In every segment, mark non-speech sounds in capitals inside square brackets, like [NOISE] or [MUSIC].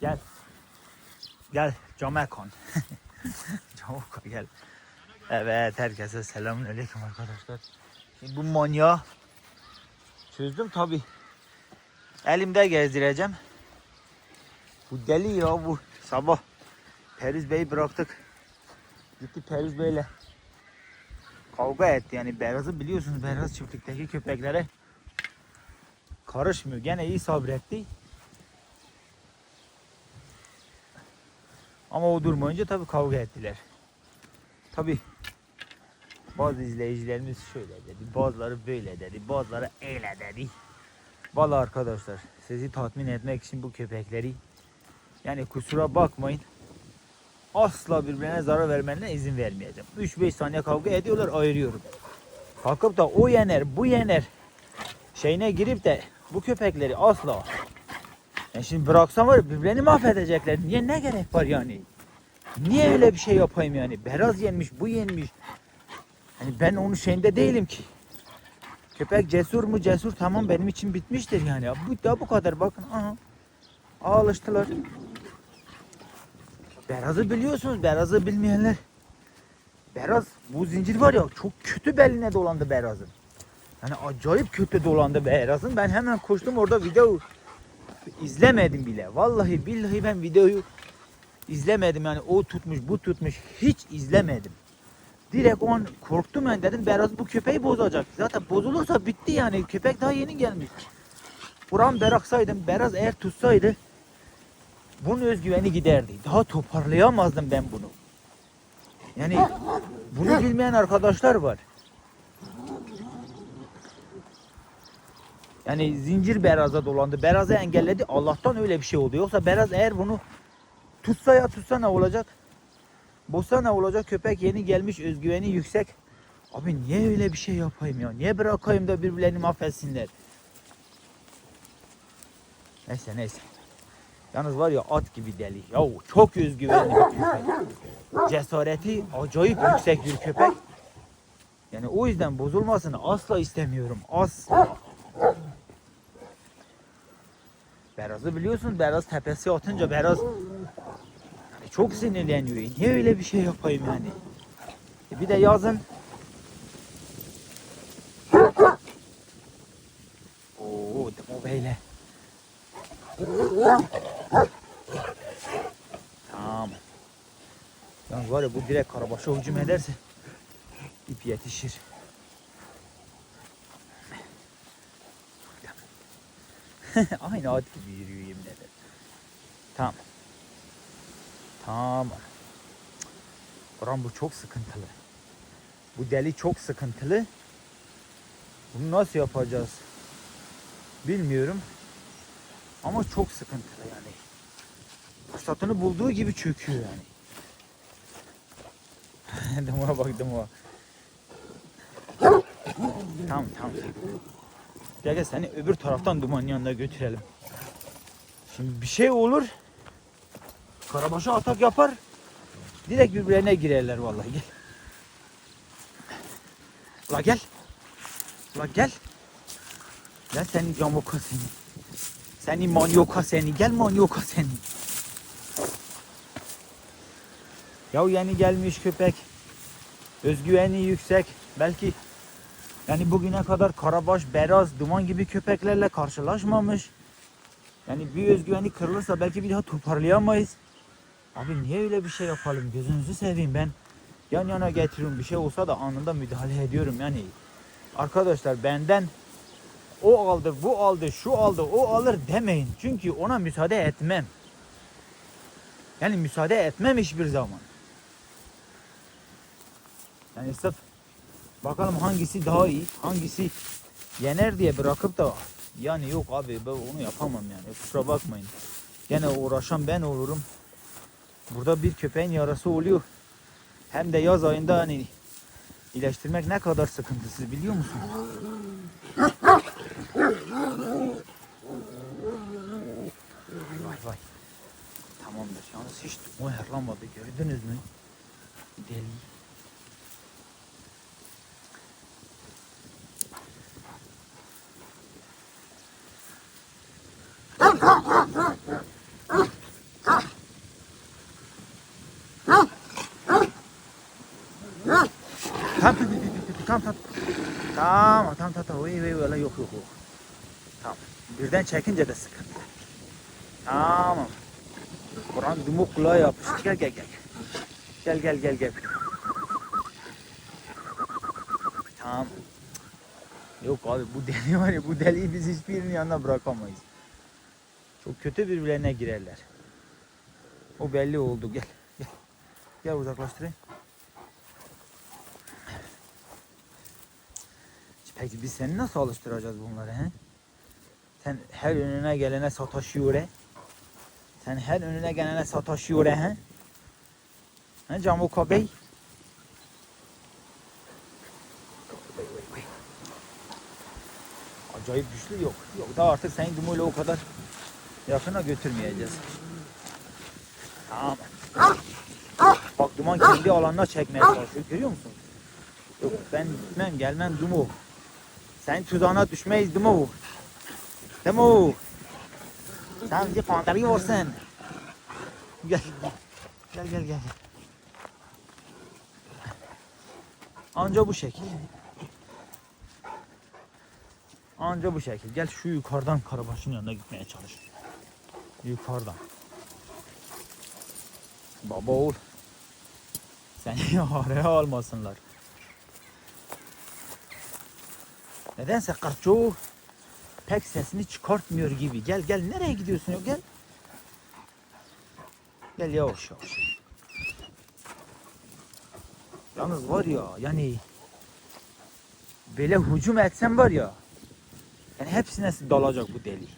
Gel. Gel Camekon. [LAUGHS] Camekon gel. Evet herkese selamünaleyküm arkadaşlar. Şimdi bu manyağı çözdüm tabi. Elimde gezdireceğim. Bu deli ya bu. Sabah Periz Bey'i bıraktık. Gitti Periz Bey'le kavga etti. Yani Beraz'ı biliyorsunuz Beraz çiftlikteki köpeklere karışmıyor. Gene iyi sabretti. Ama o durmayınca tabi kavga ettiler. Tabi bazı izleyicilerimiz şöyle dedi, bazıları böyle dedi, bazıları öyle dedi. Vallahi arkadaşlar sizi tatmin etmek için bu köpekleri yani kusura bakmayın asla birbirine zarar vermelerine izin vermeyeceğim. 3-5 saniye kavga ediyorlar ayırıyorum. Kalkıp da o yener bu yener şeyine girip de bu köpekleri asla yani şimdi bıraksam var birbirlerini mahvedecekler. Niye ne gerek var yani? Niye öyle bir şey yapayım yani? Beraz yenmiş, bu yenmiş. Hani ben onun şeyinde değilim ki. Köpek cesur mu cesur tamam benim için bitmiştir yani. Bu da bu kadar bakın. Aha. Alıştılar. Beraz'ı biliyorsunuz. Beraz'ı bilmeyenler. Beraz bu zincir var ya çok kötü beline dolandı Beraz'ın. Yani acayip kötü dolandı Beraz'ın. Ben hemen koştum orada video izlemedim bile. Vallahi billahi ben videoyu izlemedim yani o tutmuş bu tutmuş hiç izlemedim. Direkt o an korktum ben dedim Beraz bu köpeği bozacak. Zaten bozulursa bitti yani köpek daha yeni gelmiş. Buram bıraksaydım Beraz eğer tutsaydı bunun özgüveni giderdi. Daha toparlayamazdım ben bunu. Yani bunu bilmeyen arkadaşlar var. Yani zincir Beraz'a dolandı. Beraz'ı engelledi. Allah'tan öyle bir şey oldu. Yoksa Beraz eğer bunu tutsa ya tutsa ne olacak? Bozsa ne olacak? Köpek yeni gelmiş, özgüveni yüksek. Abi niye öyle bir şey yapayım ya? Niye bırakayım da birbirlerini mahvetsinler? Neyse neyse. Yalnız var ya at gibi deli. Ya çok özgüvenli bir köpek. Cesareti acayip yüksek bir köpek. Yani o yüzden bozulmasını asla istemiyorum. Asla. Beraz'ı biliyorsun. Beraz tepesi atınca Beraz yani çok sinirleniyor. Niye öyle bir şey yapayım yani? E bir de yazın Oo, Demo Bey'le. Tamam. Ya bu direkt karabaşa hücum ederse ip yetişir. [LAUGHS] Aynı at gibi yürüyor yemin ederim. Tamam. Tamam. Orhan bu çok sıkıntılı. Bu deli çok sıkıntılı. Bunu nasıl yapacağız? Bilmiyorum. Ama çok sıkıntılı yani. Fırsatını bulduğu gibi çöküyor yani. [LAUGHS] Dama bak dama. Tamam tamam. Gel gel seni öbür taraftan dumanın yanına götürelim. Şimdi bir şey olur. Karabaşa atak yapar. Direkt birbirlerine girerler vallahi gel. La gel. La gel. Gel senin camoka seni. Seni manyoka seni. Gel manyoka seni. Ya yeni gelmiş köpek. Özgüveni yüksek. Belki yani bugüne kadar karabaş, beraz, duman gibi köpeklerle karşılaşmamış. Yani bir özgüveni kırılırsa belki bir daha toparlayamayız. Abi niye öyle bir şey yapalım? Gözünüzü seveyim ben. Yan yana getiriyorum. Bir şey olsa da anında müdahale ediyorum. Yani arkadaşlar benden o aldı, bu aldı, şu aldı, o alır demeyin. Çünkü ona müsaade etmem. Yani müsaade etmem hiçbir zaman. Yani sırf bakalım hangisi daha iyi, hangisi yener diye bırakıp da yani yok abi ben onu yapamam yani kusura bakmayın. Gene uğraşan ben olurum. Burada bir köpeğin yarası oluyor. Hem de yaz ayında hani iyileştirmek ne kadar sıkıntısız biliyor musun? Vay vay. Tamamdır. Yalnız hiç o herlamadı. Gördünüz mü? Deli. Tamam tamam tamam tamam. Tamam tamam tamam tamam. Vay vay öyle yok yok yok. Tamam. Birden çekince de sıkıntı. Tamam. Kur'an dumuk kulağa yapıştı. Gel gel gel. Gel gel gel gel. Tamam. Yok abi bu deli var ya bu deliyi biz hiçbirinin yanına bırakamayız. Çok kötü birbirlerine girerler. O belli oldu gel. Gel, gel uzaklaştırayım. Peki biz seni nasıl alıştıracağız bunları he? Sen her önüne gelene sataşıyor he? Sen her önüne gelene sataşıyor he? He Camuka Bey? Acayip güçlü yok. Yok da artık senin dumuyla o kadar yakına götürmeyeceğiz. Tamam. Bak duman kendi alanına çekmeye çalışıyor. Görüyor musun? Yok ben gitmem gelmem dumu. Sen tuzağına düşmeyiz dumu. Dumu. Sen bizi kandırıyorsun. Gel. Gel gel gel. Anca bu şekil. Anca bu şekil. Gel şu yukarıdan karabaşın yanına gitmeye çalış. Yukarıdan. Baba oğul. Seni [LAUGHS] araya almasınlar. Nedense Karço pek sesini çıkartmıyor gibi. Gel gel nereye gidiyorsun ya gel. Gel yavaş yavaş. Yalnız var ya yani böyle hücum etsen var ya yani hepsine dalacak bu deli.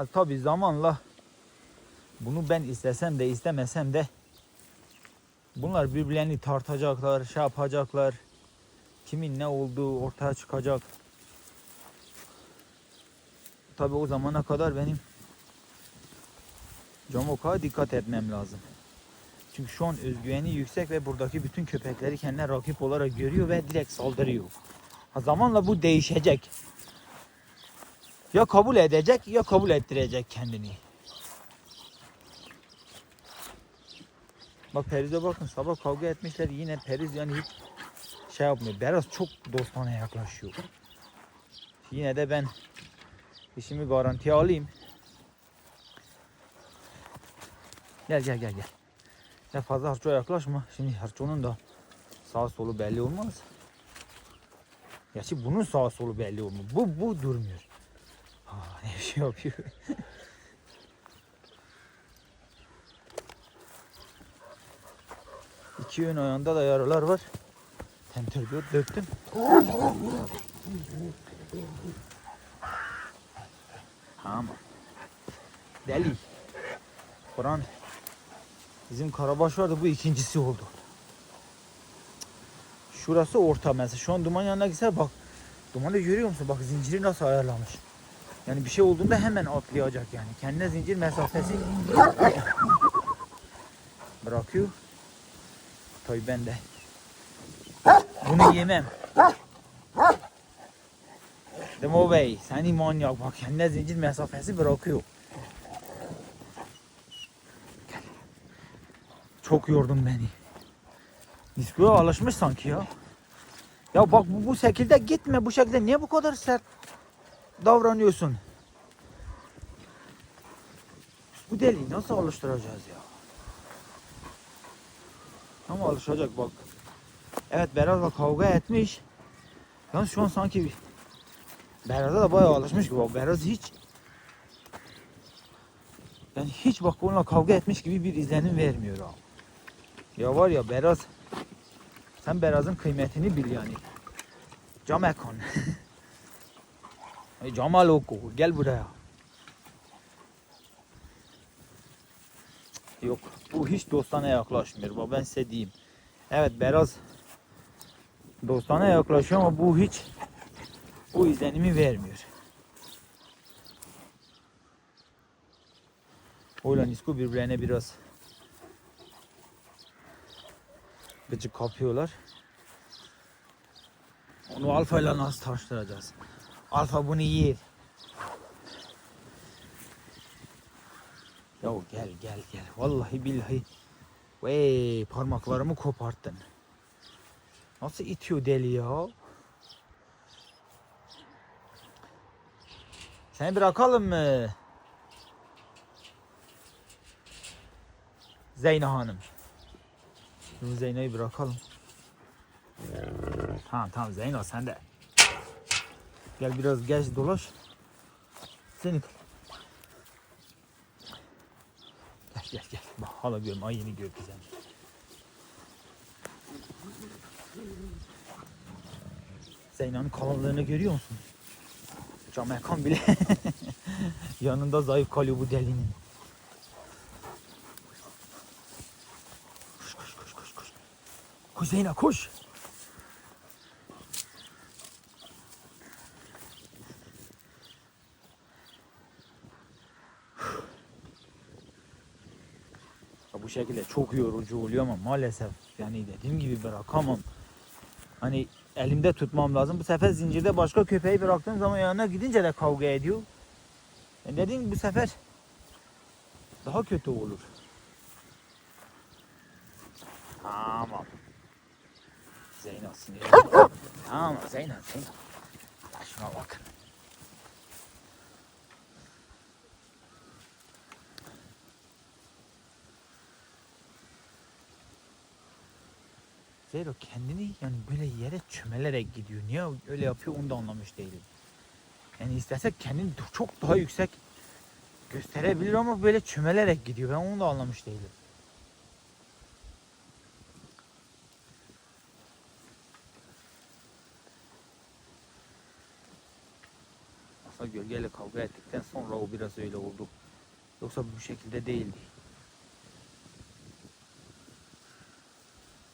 Ha, tabii zamanla bunu ben istesem de istemesem de bunlar birbirlerini tartacaklar, şey yapacaklar. Kimin ne olduğu ortaya çıkacak. Tabii o zamana kadar benim Camoka'ya dikkat etmem lazım. Çünkü şu an özgüveni yüksek ve buradaki bütün köpekleri kendine rakip olarak görüyor ve direkt saldırıyor. Ha, zamanla bu değişecek. Ya kabul edecek ya kabul ettirecek kendini. Bak Periz'e bakın sabah kavga etmişler yine Periz yani hiç şey yapmıyor. Beraz çok dostane yaklaşıyor. Yine de ben işimi garantiye alayım. Gel gel gel gel. Ya fazla harçoya yaklaşma. Şimdi harçonun da sağ solu belli olmaz. Gerçi bunun sağ solu belli olmuyor. Bu bu durmuyor. Aa, ne şey yapıyor. İki ön ayağında da yaralar var. Tentürdüyor döktüm. Tamam. Deli. Kur'an bizim Karabaş vardı bu ikincisi oldu. Şurası orta mesela. Şu an duman yanına gitse bak. Dumanı görüyor musun? Bak zinciri nasıl ayarlamış. Yani bir şey olduğunda hemen atlayacak yani. Kendine zincir mesafesi bırakıyor. Tabii ben de bunu yemem. Demo Bey seni manyak bak kendine zincir mesafesi bırakıyor. Çok yordun beni. Diskoya alışmış sanki ya. Ya bak bu, bu şekilde gitme bu şekilde niye bu kadar sert davranıyorsun? Bu deliği nasıl alıştıracağız ya? Ama alışacak bak. Evet Beraz'la kavga etmiş. Yalnız şu an sanki Beraz'a da bayağı alışmış gibi. Bak Beraz hiç yani hiç bak onunla kavga etmiş gibi bir izlenim vermiyor ha. Ya var ya Beraz sen Beraz'ın kıymetini bil yani. Camekon. Hey, [LAUGHS] Camal Oko gel buraya. Yok bu hiç dostana yaklaşmıyor. Bak ben size diyeyim. Evet Beraz dostana yaklaşıyor ama bu hiç bu izlenimi vermiyor. Oyla Nisko birbirlerine biraz gıcık kapıyorlar. Onu Alfa ile nasıl tanıştıracağız? Alfa bunu yer. Ya gel gel gel. Vallahi billahi. Vey parmaklarımı koparttın. Nasıl itiyor deli ya? Seni bırakalım mı? Zeyno Hanım. Zeyno'yu bırakalım. Tamam tamam Zeyno sen de. Gel biraz geç dolaş. Seni Gel gel gel. Bak hala görme ay yeni gördü seni. Zeyna'nın kalınlığını görüyor musun? Camekan bile [LAUGHS] yanında zayıf kalıyor bu delinin. Koş koş koş koş koş. Koş Zeyna koş. Şekilde çok yorucu oluyor ama maalesef yani dediğim gibi bırakamam. Hani elimde tutmam lazım. Bu sefer zincirde başka köpeği bıraktığım zaman yanına gidince de kavga ediyor. Yani dediğim gibi bu sefer daha kötü olur. Tamam. Zeynep sinir. tamam Zeynep Zeynep. Ya şuna bak. Zero kendini yani böyle yere çömelerek gidiyor. Niye öyle yapıyor onu da anlamış değilim. Yani istese kendini çok daha yüksek gösterebilir ama böyle çömelerek gidiyor. Ben onu da anlamış değilim. Aslında gölgeyle kavga ettikten sonra o biraz öyle oldu. Yoksa bu şekilde değildi.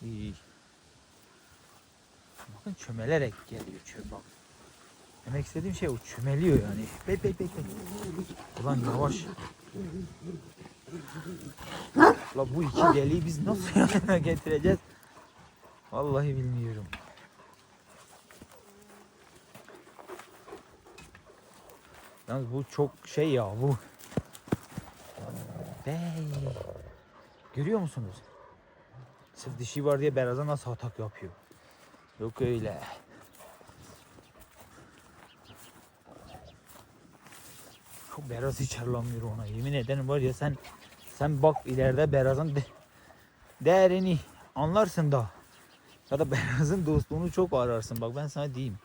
İyi. Bakın çömelerek geliyor çöm bak. Demek istediğim şey o çömeliyor yani. Bey bey bey bey. Ulan yavaş. La bu iki deliği biz nasıl yanına getireceğiz? Vallahi bilmiyorum. Yalnız bu çok şey ya bu. Bey. Görüyor musunuz? Sırf dişi var diye beyaz'a nasıl atak yapıyor. Yok öyle. Çok Beraz hiç arlamıyor ona. Yemin ederim var ya sen sen bak ileride Beraz'ın de, değerini anlarsın da. Ya da Beraz'ın dostluğunu çok ararsın. Bak ben sana diyeyim.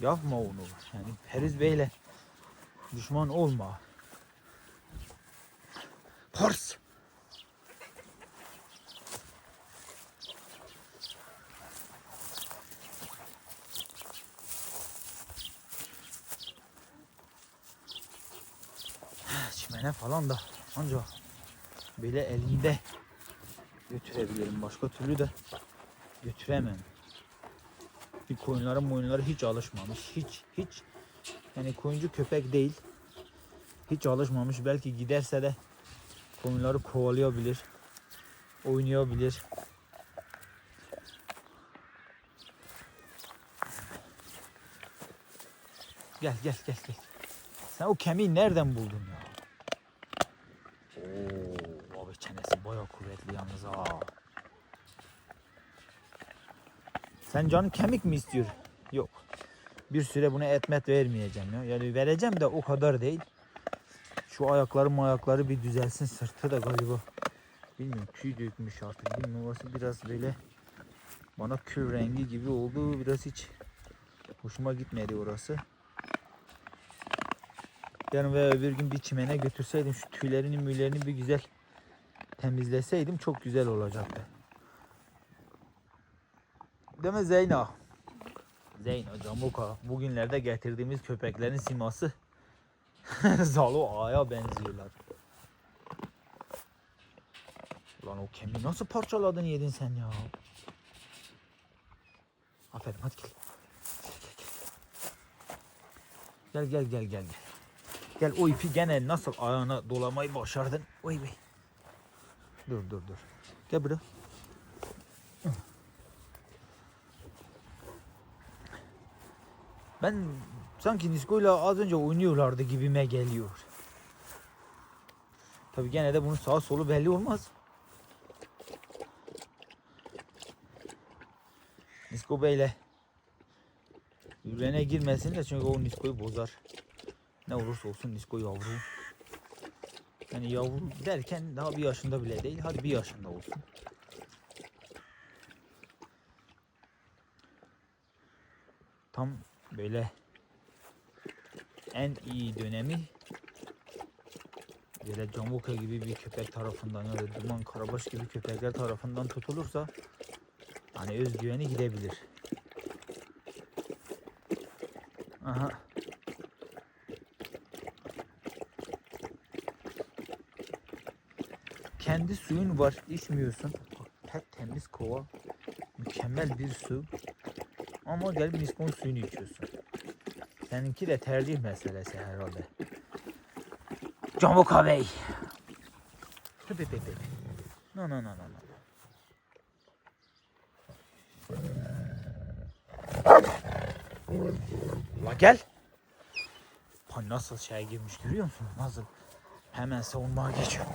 Yapma onu. Yani Periz Bey'le düşman olma. Pars. Çimene falan da ancak böyle elimde götürebilirim. Başka türlü de götüremem. Bir koyunların boyunları hiç alışmamış. Hiç hiç yani koyuncu köpek değil. Hiç alışmamış. Belki giderse de koyunları kovalayabilir. Oynayabilir. Gel gel gel gel. Sen o kemiği nereden buldun ya? Oo, abi çenesi bayağı kuvvetli yalnız ha. Sen canın kemik mi istiyor? Yok. Bir süre buna etmet vermeyeceğim ya. Yani vereceğim de o kadar değil. Şu ayakları ayakları bir düzelsin. Sırtı da galiba. Bilmiyorum tüy dökmüş artık. Bilmiyorum orası biraz böyle bana kül rengi gibi oldu. Biraz hiç hoşuma gitmedi orası. Yarın veya öbür gün bir çimene götürseydim şu tüylerini müylerini bir güzel temizleseydim çok güzel olacaktı. Değil mi Zeyna? Zeyna, Camuka. Bugünlerde getirdiğimiz köpeklerin siması [LAUGHS] Zalo Ağa'ya benziyorlar. Ulan o kemiği nasıl parçaladın yedin sen ya? Aferin hadi gel. Gel gel gel gel gel. Gel. O ipi gene nasıl ayağına dolamayı başardın. Oy bey. Dur dur dur. Gel buraya. Ben sanki Nisko'yla az önce oynuyorlardı gibime geliyor. Tabi gene de bunun sağ solu belli olmaz. Nisko Bey'le yüreğine girmesin de çünkü o Nisko'yu bozar. Ne olursa olsun Nisko yavru. Yani yavru derken daha bir yaşında bile değil. Hadi bir yaşında olsun. Tam böyle en iyi dönemi böyle Camuka gibi bir köpek tarafından da Duman Karabaş gibi köpekler tarafından tutulursa hani özgüveni gidebilir. Aha. Kendi suyun var, içmiyorsun. Pek temiz kova. Mükemmel bir su. Ama gelip miskon suyunu içiyorsun. Seninki de tercih meselesi herhalde. Camuka Bey. Pepe pepe. No no no no no. La gel. Pan nasıl şey girmiş görüyor musun? Nasıl? Hemen savunmaya geçiyor.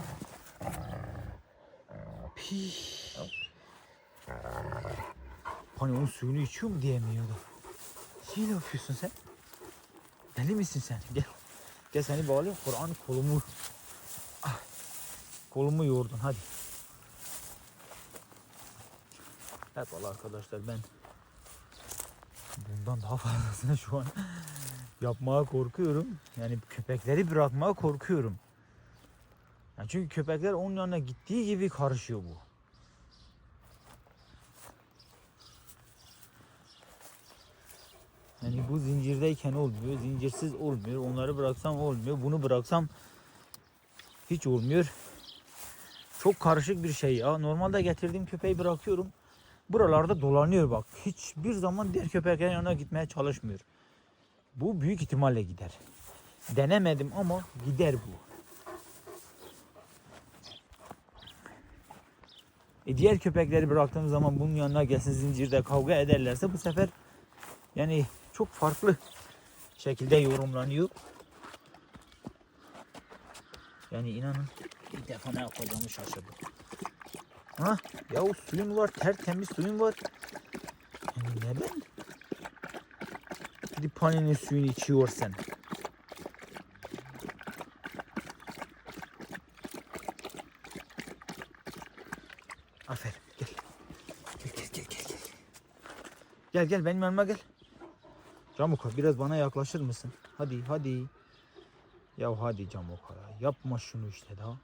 Hani onun suyunu içiyor mu diyemiyordu. Ne yapıyorsun sen? Deli misin sen? Gel. Gel seni bağlayayım. Kur'an kolumu ah, kolumu yoğurdun hadi. Evet valla arkadaşlar ben bundan daha fazlasını şu an yapmaya korkuyorum. Yani köpekleri bırakmaya korkuyorum. Yani çünkü köpekler onun yanına gittiği gibi karışıyor bu. Yani bu zincirdeyken olmuyor, zincirsiz olmuyor. Onları bıraksam olmuyor, bunu bıraksam hiç olmuyor. Çok karışık bir şey ya. Normalde getirdiğim köpeği bırakıyorum. Buralarda dolanıyor bak. Hiçbir zaman diğer köpeklerin yanına gitmeye çalışmıyor. Bu büyük ihtimalle gider. Denemedim ama gider bu. E diğer köpekleri bıraktığım zaman bunun yanına gelsin zincirde kavga ederlerse bu sefer yani çok farklı şekilde yorumlanıyor. Yani inanın ilk defa ne yapacağımı şaşırdım. Ha? Ya o suyun var, tertemiz suyun var. Yani neden? Gidip paninin suyunu içiyorsan. Aferin gel. Gel gel gel gel. Gel gel, gel benim yanıma gel. Camuka biraz bana yaklaşır mısın? Hadi hadi. Ya hadi Camuka ya. Yapma şunu işte daha.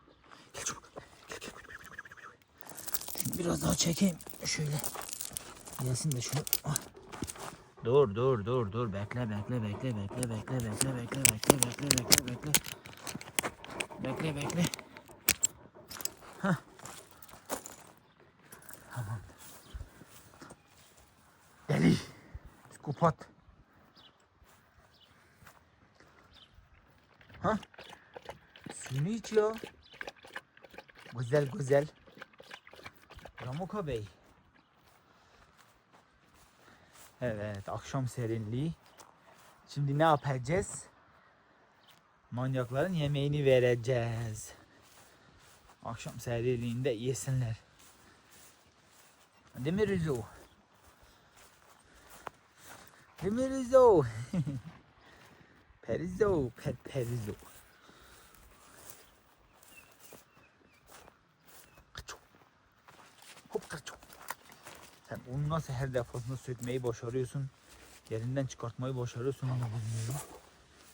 Gel çabuk. Gel, gel, gel, gel, gel. Şunu biraz daha çekeyim. Şöyle. Gelsin de şunu. Ah. Dur dur dur dur. Bekle bekle bekle bekle bekle bekle bekle bekle bekle bekle bekle. Bekle bekle. Hah. Tamamdır. Psikopat. Ha? Suyunu iç ya. Güzel güzel. Ramoka Bey. Evet akşam serinliği. Şimdi ne yapacağız? Manyakların yemeğini vereceğiz. Akşam serinliğinde yesinler. Değil mi? Değil mi Rizo? Perizo, per perizo. Kaço. Hop kaço. Sen onu nasıl her defasında sökmeyi başarıyorsun? Yerinden çıkartmayı başarıyorsun onu bilmiyorum.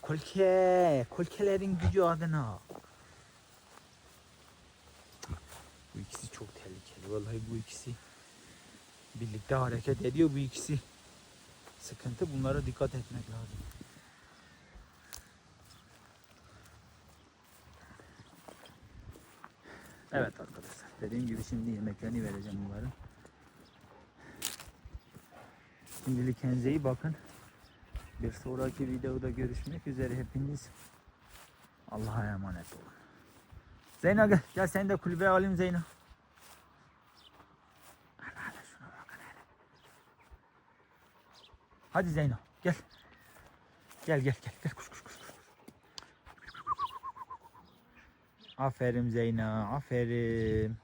Kolke, kolkelerin gücü adına. Bu ikisi çok tehlikeli. Vallahi bu ikisi birlikte hareket ediyor bu ikisi. Sıkıntı bunlara dikkat etmek lazım. Evet arkadaşlar. Dediğim gibi şimdi yemeklerini vereceğim bunların. Şimdilik kendinize iyi bakın. Bir sonraki videoda görüşmek üzere hepiniz. Allah'a emanet olun. Zeyno gel. Gel seni de kulübeye alayım Zeyno. Hele hele şuna bakın hele. Hadi Zeyno gel. Gel gel gel. gel. Kuş, kuş, kuş. Aferin Zeyno. Aferin.